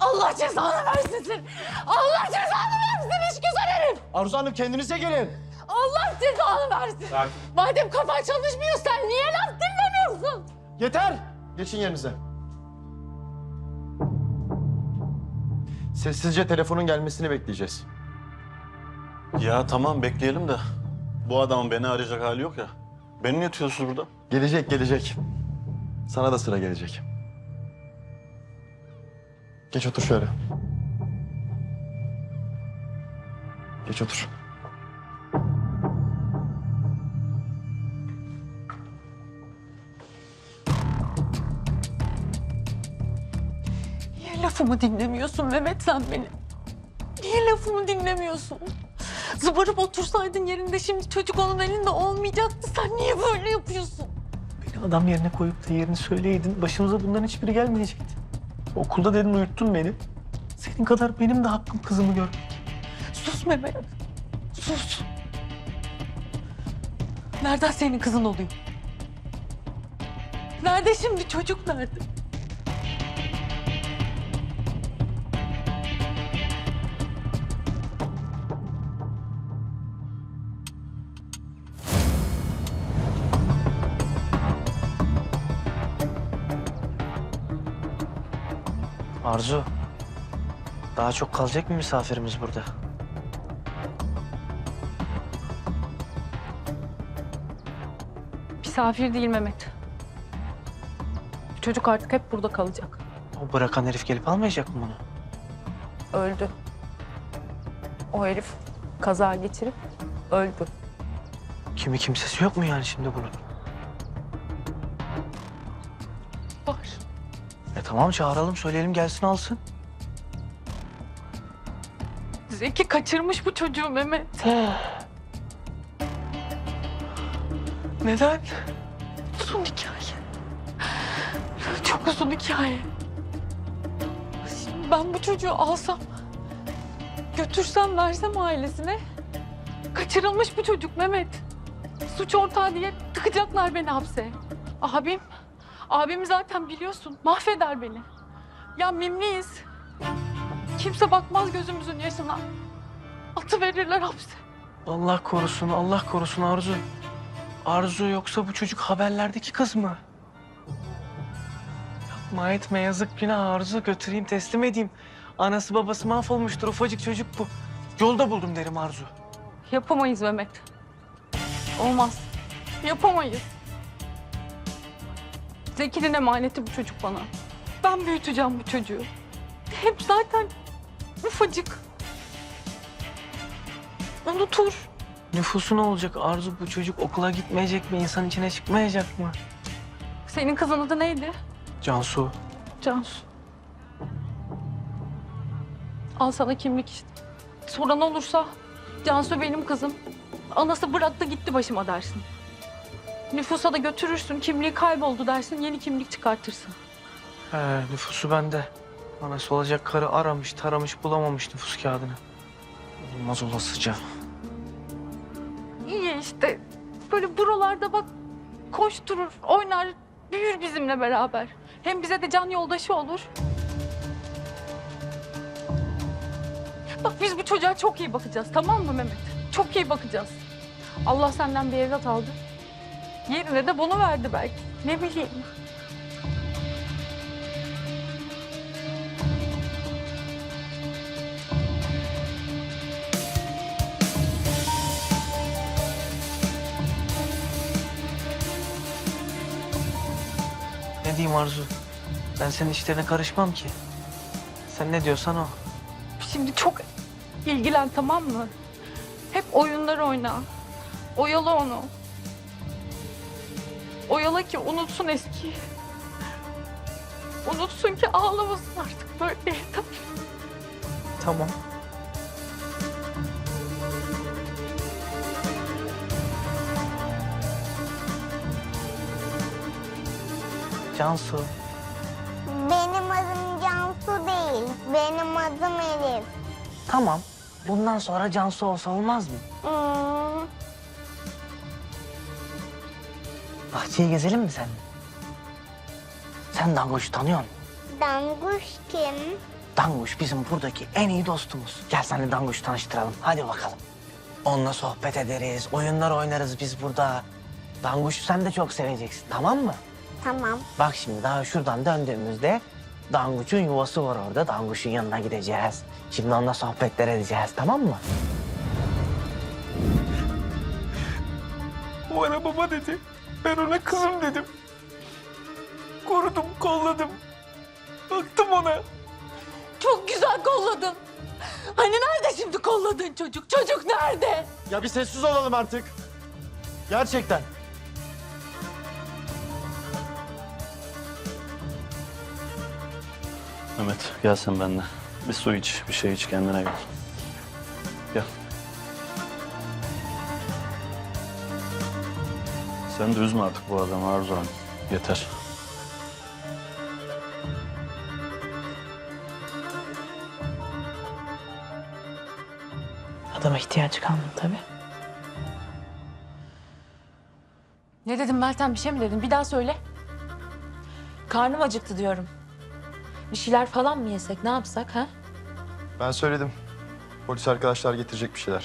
Allah cezanı versin seni. Allah cezanı versin iş güzel herif. Arzu Hanım kendinize gelin. Allah cezanı versin. Sakin. Madem kafan çalışmıyor sen niye laf dinlemiyorsun? Yeter. Geçin yerinize. Sessizce telefonun gelmesini bekleyeceğiz. Ya tamam bekleyelim de bu adamın beni arayacak hali yok ya. Beni niye tutuyorsunuz burada? Gelecek, gelecek. Sana da sıra gelecek. Geç otur şöyle. Geç otur. Niye lafımı dinlemiyorsun Mehmet sen beni? Niye lafımı dinlemiyorsun? Zıbarıp otursaydın yerinde şimdi çocuk onun elinde olmayacaktı. Sen niye böyle yapıyorsun? Beni adam yerine koyup da yerini söyleydin. Başımıza bunların hiçbiri gelmeyecekti. Okulda dedin uyuttun beni. Senin kadar benim de hakkım kızımı görmek. Sus Mehmet. Sus. Nereden senin kızın oluyor? Nerede şimdi çocuk nerede? Arzu. Daha çok kalacak mı misafirimiz burada? Misafir değil Mehmet. Çocuk artık hep burada kalacak. O bırakan herif gelip almayacak mı bunu? Öldü. O herif kaza geçirip öldü. Kimi kimsesi yok mu yani şimdi bunun? Var. E tamam çağıralım söyleyelim gelsin alsın. Zeki kaçırmış bu çocuğu Mehmet. Neden? Uzun hikaye. Çok uzun hikaye. Şimdi ben bu çocuğu alsam, götürsem versem ailesine. Kaçırılmış bu çocuk Mehmet. Suç ortağı diye tıkacaklar beni hapse. Abim, abimi zaten biliyorsun mahveder beni. Ya mimliyiz. Kimse bakmaz gözümüzün yaşına. Atı verirler hapse. Allah korusun Allah korusun Arzu. Arzu yoksa bu çocuk haberlerdeki kız mı? Yapma etme yazık günah Arzu götüreyim teslim edeyim. Anası babası mahvolmuştur ufacık çocuk bu. Yolda buldum derim Arzu. Yapamayız Mehmet. Olmaz. Yapamayız. Zeki'nin emaneti bu çocuk bana. Ben büyüteceğim bu çocuğu. Hep zaten ufacık. Unutur. Nüfusu ne olacak Arzu bu çocuk okula gitmeyecek mi? insan içine çıkmayacak mı? Senin kızın adı neydi? Cansu. Cansu. Al sana kimlik işte. Soran olursa Cansu benim kızım. Anası bıraktı gitti başıma dersin. Nüfusa da götürürsün. Kimliği kayboldu dersin. Yeni kimlik çıkartırsın. He, nüfusu bende. Anası olacak karı aramış taramış bulamamış nüfus kağıdını. Olmaz olasıca. İyi işte. Böyle buralarda bak koşturur, oynar, büyür bizimle beraber. Hem bize de can yoldaşı olur. Bak biz bu çocuğa çok iyi bakacağız tamam mı Mehmet? Çok iyi bakacağız. Allah senden bir evlat aldı. Yerine de bunu verdi belki. Ne bileyim. Ne diyeyim Arzu? Ben senin işlerine karışmam ki. Sen ne diyorsan o. Şimdi çok ilgilen tamam mı? Hep oyunlar oyna. Oyala onu. Oyala ki unutsun eskiyi. Unutsun ki ağlamasın artık böyle. Tamam. Tamam. Cansu. Benim adım Cansu değil. Benim adım Elif. Tamam. Bundan sonra Cansu olsa olmaz mı? Hmm, Bahçeyi gezelim mi sen? Sen Danguş tanıyor musun? Danguş kim? Danguş bizim buradaki en iyi dostumuz. Gel seni Danguş tanıştıralım. Hadi bakalım. Onunla sohbet ederiz, oyunlar oynarız biz burada. Danguş'u sen de çok seveceksin, tamam mı? Tamam. Bak şimdi daha şuradan döndüğümüzde Danguç'un yuvası var orada. Danguş'un yanına gideceğiz. Şimdi onunla sohbetler edeceğiz, tamam mı? O bana baba dedi. Ben ona kızım dedim. Korudum, kolladım. Baktım ona. Çok güzel kolladın. Hani nerede şimdi kolladığın çocuk? Çocuk nerede? Ya bir sessiz olalım artık. Gerçekten. Mehmet gel sen benimle. Bir su iç, bir şey iç kendine gel. Gel. Sen de üzme artık bu adamı Arzu Hanım. Yeter. Adama ihtiyaç kalmadı tabii. Ne dedim Meltem bir şey mi dedim? Bir daha söyle. Karnım acıktı diyorum. Bir şeyler falan mı yesek, ne yapsak ha? Ben söyledim. Polis arkadaşlar getirecek bir şeyler.